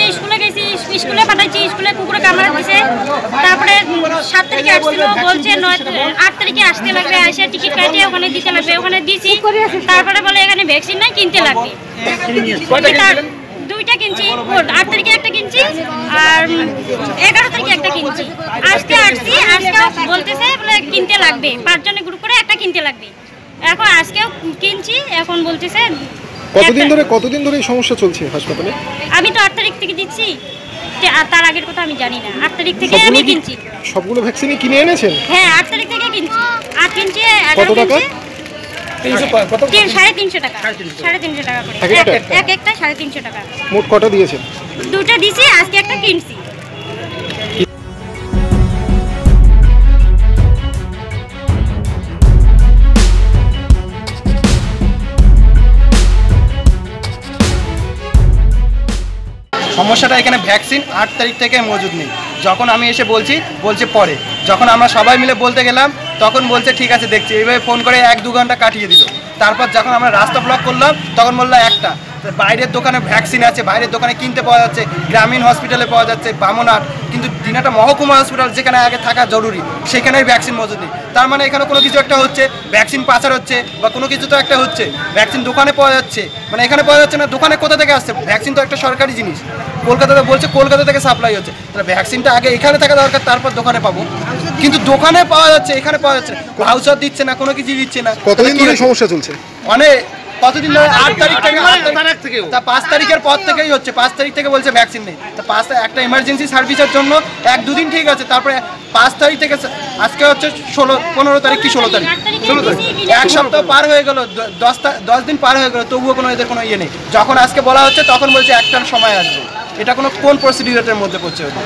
যে স্কুলে গেছি স্কুলে পাঠাইছি স্কুলে কুকুরে কামড়া দিছে। তারপরে সাত তারিখে আসছিল বলছে আট তারিখে আসতে লাগবে আসে টিকিট কাটিয়ে ওখানে দিতে লাগবে ওখানে দিছি। তারপরে বলে এখানে ভ্যাকসিন নাই কিনতে লাগবে। দুইটা কিনছি আট তারিখে একটা কিনছি আর এগারো তারিখে একটা কিনছি। আসতে আসছি আজকে বলতেছে বলে কিনতে লাগবে। পাঁচজনের গ্রুপ করে একটা কিনতে লাগবে। এখন আজকেও কিনছি এখন বলতেছে কতদিন ধরে কতদিন ধরে এই সমস্যা চলছে হাসপাতালে? আমি তো আট তারিখ থেকে দিচ্ছি। তে- আর তার আগের কথা আমি জানি না। আট তারিখ থেকে আমি কিনছি। সবগুলো ভ্যাকসিনই কিনে এনেছেন? হ্যাঁ আট তারিখ থেকে কিনছি। আট কিনছি কত টাকা? সাড়ে তিনশো টাকা। সাড়ে তিনশো টাকা। করে। এক একটা? এক- এক একটা সাড়ে তিনশো টাকা। মোট কটা দিয়েছেন? দুটো দিছি আজকে একটা কিনছি। সমস্যাটা এখানে ভ্যাকসিন আট তারিখ থেকে মজুদ নেই। যখন আমি এসে বলছি, বলছে পরে। যখন আমরা সবাই মিলে বলতে গেলাম, তখন বলছে, ঠিক আছে, দেখছি। এইভাবে ফোন করে এক দু ঘণ্টা কাটিয়ে দিল। তারপর যখন আমরা রাস্তা ব্লক করলাম, তখন বলল একটা। বাইরের দোকানে ভ্যাকসিন আছে বাইরের দোকানে কিনতে পাওয়া যাচ্ছে গ্রামীণ হসপিটালে পাওয়া যাচ্ছে বামনাট কিন্তু দিনাটা মহকুমা হসপিটাল যেখানে আগে থাকা জরুরি সেখানে ভ্যাকসিন মজুদ নেই। তার মানে এখানে কোনো কিছু একটা হচ্ছে ভ্যাকসিন পাচার হচ্ছে বা কোনো কিছু তো একটা হচ্ছে ভ্যাকসিন দোকানে পাওয়া যাচ্ছে। মানে এখানে পাওয়া যাচ্ছে না দোকানে কোথা থেকে আসছে? ভ্যাকসিন তো একটা সরকারি জিনিস। কলকাতাতে বলছে কলকাতা থেকে সাপ্লাই হচ্ছে। তাহলে ভ্যাকসিনটা আগে এখানে থাকা দরকার তারপর দোকানে পাবো। কিন্তু দোকানে পাওয়া যাচ্ছে এখানে পাওয়া যাচ্ছে না। ভাউচার দিচ্ছে না কোনো কিছু দিচ্ছে না। কতদিন ধরে সমস্যা চলছে? অনেক কতদিন ধরে আট তারিখ থেকে তারিখ- তা পাঁচ তারিখের পর থেকেই হচ্ছে পাঁচ তারিখ থেকে বলছে ভ্যাকসিন নেই। তা পাঁচ একটা ইমার্জেন্সি সার্ভিসের জন্য এক দুদিন ঠিক আছে তারপরে পাঁচ তারিখ থেকে আজকে হচ্ছে ষোলো পনেরো তারিখ কি ষোলো তারিখ? ষোলো তারিখ। এক সপ্তাহ পার হয়ে গেল দশ দশ দিন পার হয়ে গেল তবুও কোনো এদের কোনো ইয়ে নেই। যখন আজকে বলা হচ্ছে তখন বলছে একটার সময় আসবে। এটা কোনো কোন প্রসিডিউরের মধ্যে পড়ছে ওদের?